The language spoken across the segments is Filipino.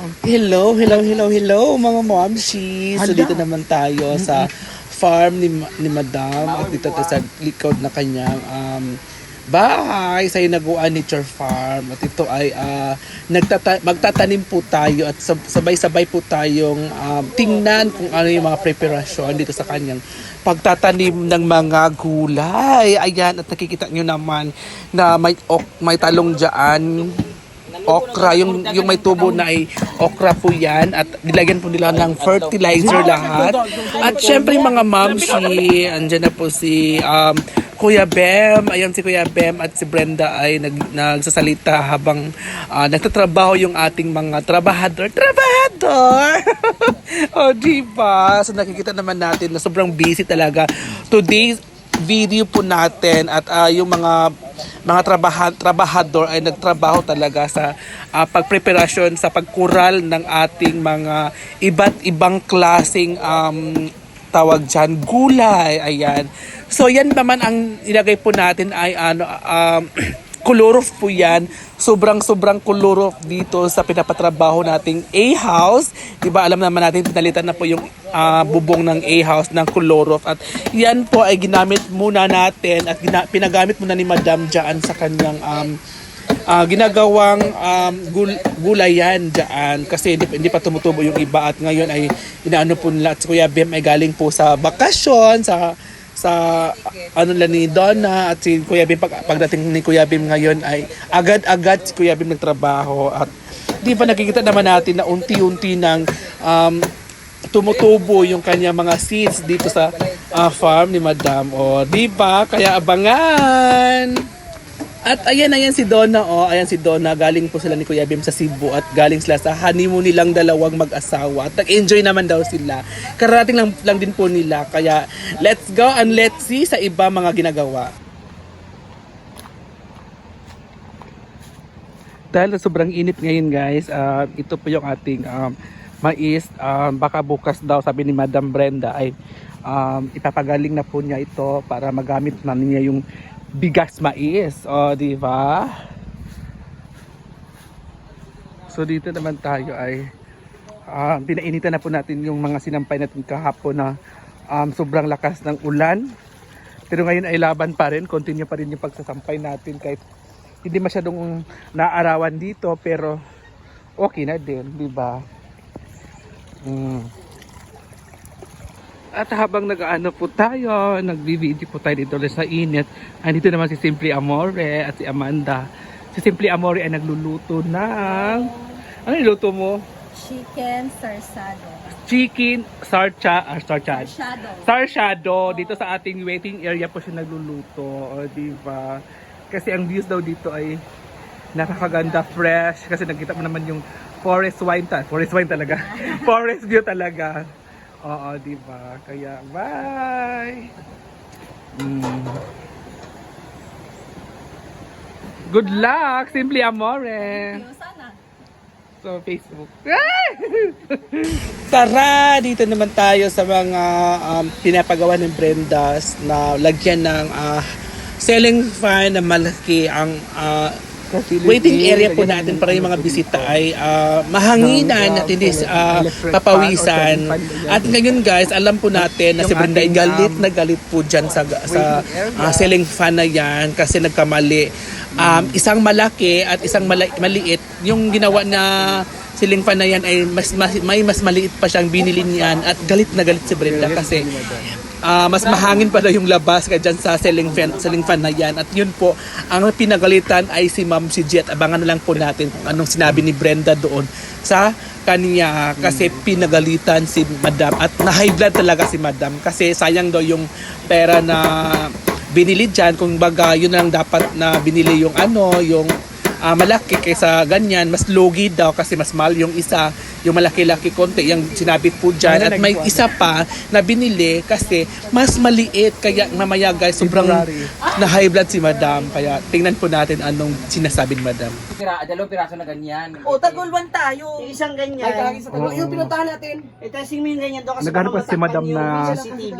Hello, hello, hello, hello mga momshies. So dito naman tayo sa farm ni, ni Madam at dito tayo sa likod na kanyang um, bahay sa Hinaguan Nature Farm. At ito ay ah, nagtata- magtatanim po tayo at sab- sabay-sabay po tayong um, tingnan kung ano yung mga preparasyon dito sa kanyang pagtatanim ng mga gulay. Ayan, at nakikita nyo naman na may, ok- may talong dyan okra, yung, yung may tubo na ay okra po yan at nilagyan po nila ng fertilizer lahat. At syempre mga mamsi, andyan na po si um, Kuya Bem, ayan si Kuya Bem at si Brenda ay nag, nagsasalita habang ah, nagtatrabaho yung ating mga trabahador. Trabahador! o diba? So nakikita naman natin na sobrang busy talaga. Today's video po natin at ah, yung mga mga trabaha, trabahador ay nagtrabaho talaga sa ah, pagpreparasyon sa pagkural ng ating mga iba't ibang klasing um, tawag dyan, gulay. Ayan. So yan naman ang ilagay po natin ay ano um, Kulurov po yan. Sobrang-sobrang kulurov dito sa pinapatrabaho nating A-house. Diba, alam naman natin, pinalitan na po yung ah, bubong ng A-house ng kulurov. At yan po ay ginamit muna natin at gina- pinagamit muna ni Madam dyan sa kanyang um, ah, ginagawang um, gul- gulayan dyan kasi hindi, hindi pa tumutubo yung iba at ngayon ay inaano po nila at si Kuya Bem ay galing po sa bakasyon sa sa ano lang ni Donna at si Kuya Bim. Pag, pagdating ni Kuya Bim ngayon ay agad-agad si Kuya Bim nagtrabaho at di ba nakikita naman natin na unti-unti ng um, tumutubo yung kanya mga seeds dito sa ah, farm ni Madam o di ba? Kaya abangan at ayan, ayan si Donna, oh. Ayan si Donna. Galing po sila ni Kuya Bim sa Cebu at galing sila sa honeymoon nilang dalawang mag-asawa. At nag-enjoy naman daw sila. Kararating lang, lang din po nila. Kaya let's go and let's see sa iba mga ginagawa. Dahil sobrang init ngayon guys, ah, ito po yung ating um, mais. Um, baka bukas daw, sabi ni Madam Brenda, ay um, ipapagaling na po niya ito para magamit na niya yung bigas mais. O, di ba? So dito naman tayo ay um, pinainitan na po natin yung mga sinampay natin kahapon na um, sobrang lakas ng ulan. Pero ngayon ay laban pa rin, continue pa rin yung pagsasampay natin kahit hindi masyadong naarawan dito pero okay na din, di ba? Mm. At habang nag-ano po tayo, nagbi-video po tayo dito sa init. Andito naman si Simply Amore at si Amanda. Si Simply Amore ay nagluluto ng... Ano niluto mo? Chicken sarsado. Chicken sarcha, ah, sarcha. Shadow. Sarshado, dito sa ating waiting area po siya nagluluto. O, di ba? Kasi ang views daw dito ay nakakaganda, fresh. Kasi nakita mo naman yung forest wine ta. Forest wine talaga. forest view talaga. Oo, di ba? Kaya, bye! Mm. Good luck! Simply Amore! So, Facebook. Tara! Dito naman tayo sa mga um, pinapagawa ng Brendas na lagyan ng ah, selling fan na malaki ang ah, waiting area po natin para yung mga bisita ay ah, mahanginan at hindi ah, papawisan. At ngayon guys, alam po natin na si Brenda ay galit na galit po dyan sa, sa ah, selling fan na yan kasi nagkamali. Um, isang malaki at isang mala- maliit. Yung ginawa na ceiling fan na yan ay mas, mas may mas maliit pa siyang binili niyan at galit na galit si Brenda kasi ah, mas mahangin pa daw yung labas kaya dyan sa ceiling fan, ceiling fan na yan. At yun po, ang pinagalitan ay si Ma'am si Jet. Abangan na lang po natin kung anong sinabi ni Brenda doon sa kanya kasi pinagalitan si Madam at na high blood talaga si Madam kasi sayang daw yung pera na binili dyan kung baga yun lang dapat na binili yung ano yung ah, malaki kaysa ganyan mas logi daw kasi mas mahal yung isa yung malaki-laki konti yung sinabit po dyan at may isa pa na binili kasi mas maliit kaya mamaya guys sobrang na high blood si madam kaya tingnan po natin anong sinasabi ni madam Pira, dalawang piraso na ganyan. O, tagulwan tayo. Isang ganyan. Ay, kalagi sa. Oo. Yung pinuntahan natin. Eh, testing mo yung ganyan doon kasi Naghanap si madam na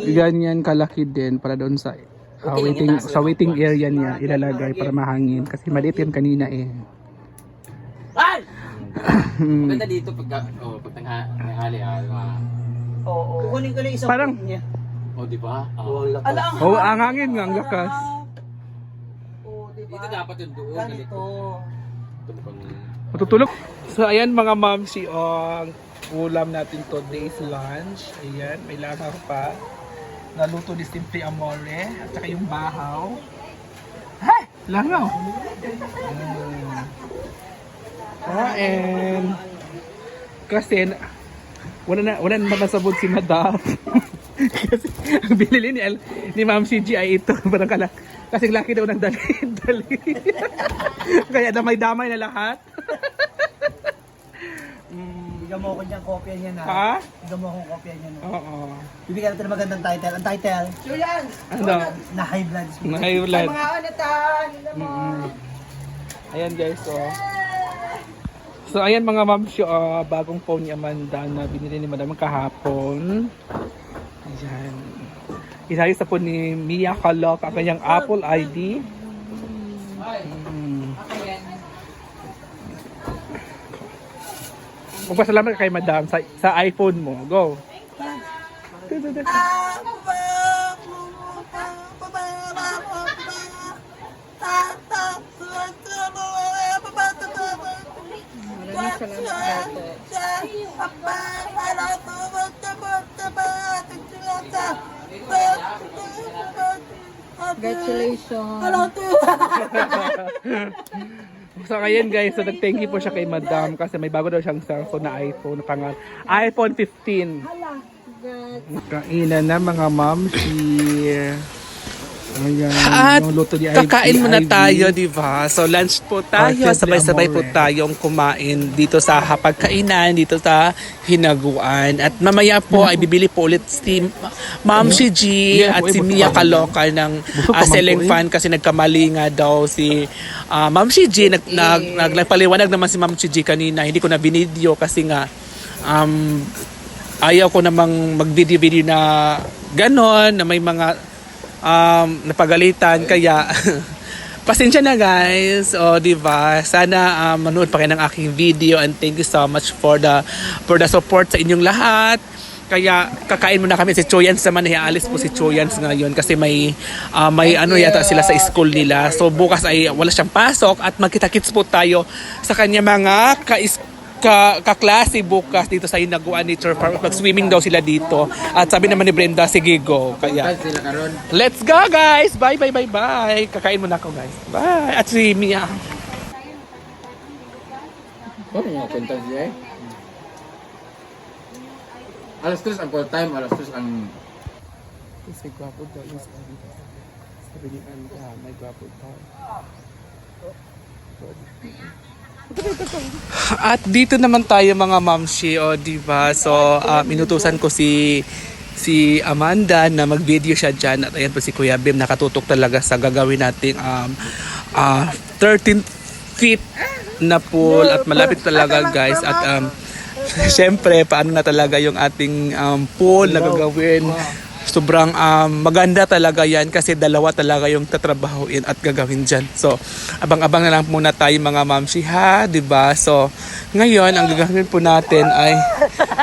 ganyan kalaki din para doon sa Okay, waiting sa waiting area niya ilalagay para mahangin kasi maliit yan kanina eh Ay! Maganda dito pag oh, pag tangha- tanghali ah, mga Oo. Kukunin ko lang isang Parang- niya. oh, di ba? Oh, Oh. lakas. Ala, ang Oo, haba. ang hangin nga, ang lakas. Oo, diba? Dito dapat yung doon Ganito. Ito mukhang Matutulog. So, ayan mga ma'am, si ang ulam natin today's lunch. Ayan, may langaw pa. Naluto ni Simple Amore. At saka yung bahaw. Hay! Langaw! Mm. Ah, and kasi na- wala na wala na masabot si Madam. kasi ang binili ni, ni Ma'am CG ay ito. Parang kala, kasi laki daw ng dali. dali. Kaya damay-damay na lahat. Bigyan mo ako niyang kopya niya na. Ha? Bigyan mo akong kopya niya na. Oo. Bibigyan natin ng magandang title. Ang title, Ano? na high blood. Nahayulan. anatan! Mm. Ayan guys, so. So ayan mga ma'am, siya, ah, bagong phone ni Amanda na binili ni Madam kahapon. Ayan. Isayos na po ni Mia Kalok ang kanyang Apple ID. Mm. Magpasalamat ka kay Madam sa, sa iPhone mo. Go. Maraming salamat po. Congratulations. So ayan guys, so nag-thank you po siya kay Madam kasi may bago daw siyang cellphone na iPhone na pangal iPhone 15. Kainan na mga ma'am si Ayan, At Kakain muna tayo, di ba? So lunch po tayo, sabay-sabay po tayong kumain dito sa hapagkainan, dito sa hinaguan. At mamaya po ay bibili po ulit si Ma'am si G at po, si eh, Mia. Kaloka ng uh, selling eh. fan kasi nagkamali nga daw si ah, Ma'am si G. Nag, nag, nag, nagpaliwanag naman si Ma'am si G kanina. Hindi ko na binidyo kasi nga um, ayaw ko namang mag-video-video na ganon, na may mga um, napagalitan. Kaya, pasensya na guys. O, di ba? Sana um, manood pa kayo ng aking video and thank you so much for the for the support sa inyong lahat. Kaya kakain muna kami si Choyans naman alis po si Choyans ngayon kasi may ah, may ano yata sila sa school nila. So bukas ay wala siyang pasok at magkita-kits po tayo sa kanya mga kais ka kaklase bukas dito sa Hinaguan Nature Park. Mag-swimming daw sila dito. At sabi naman ni Brenda, sige go. Kaya, let's go guys! Bye, bye, bye, bye! Kakain muna ako guys. Bye! At si Mia. Oh, mga kwenta siya eh. Alas 3 ang call time, alas 3 ang Kasi gwapo daw yung sabi. Sabi ni Anda, may gwapo daw. At dito naman tayo mga mamshi, o di ba? So, um, inutusan ko si si Amanda na mag-video siya dyan. At ayan po si Kuya Bim, nakatutok talaga sa gagawin nating um, uh, 13 feet na pool. At malapit talaga guys. At um, syempre, paano na talaga yung ating um, pool na gagawin. Sobrang um, maganda talaga yan kasi dalawa talaga yung tatrabahuin at gagawin dyan. So, abang-abang na lang muna tayo mga mamsi ha, ba? So, ngayon, ang gagawin po natin ay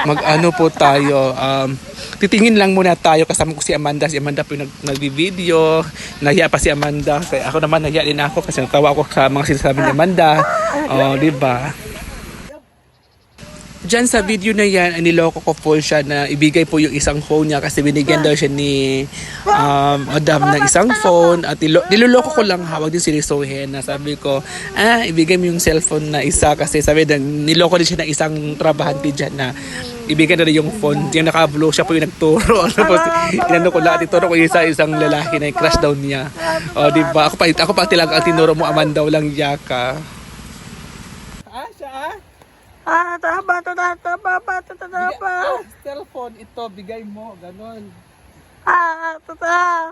mag-ano po tayo. Um, titingin lang muna tayo kasama ko si Amanda. Si Amanda po yung nag, nag-video. Nahiya pa si Amanda. Kaya ako naman nahiya din ako kasi natawa ako sa mga sinasabi ni Amanda. Oh, di ba? Diyan sa video na yan, ay niloko ko po siya na ibigay po yung isang phone niya kasi binigyan daw siya ni um, Madam ng isang phone at nilo- niloloko ko lang hawag din seryosohin na sabi ko, ah, ibigay mo yung cellphone na isa kasi sabi din, niloko din siya ng isang trabahante dyan na ibigay na rin yung phone. Yung naka-blow siya po yung nagturo. Tapos, inano ko lahat, ituro ko yung isa isang lalaki na crush daw niya. O, di ba? Ako pa, ako pa ang tinuro mo, aman daw lang yaka. Ah, siya ah? Ah, taba, taba, taba, taba, taba. Ah, cellphone ito, bigay mo, ganon. Ah, taba.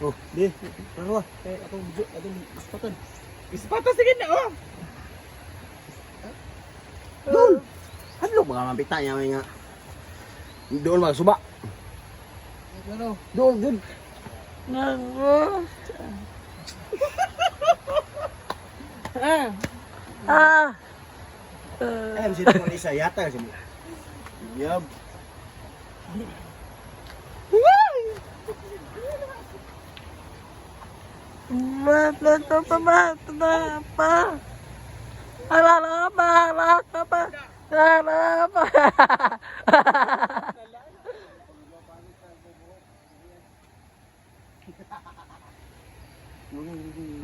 Oh, di. Ano Eh, atong atong ispatan. Ispato, sige na, oh! Doon! Hadlok mga mapita niya nga. Doon mga suba. Doon, doon. Nagos. ah. Ah. Uh. Ayun, sino mo isa yata kasi mo. Yup. Mata pa 여기 여기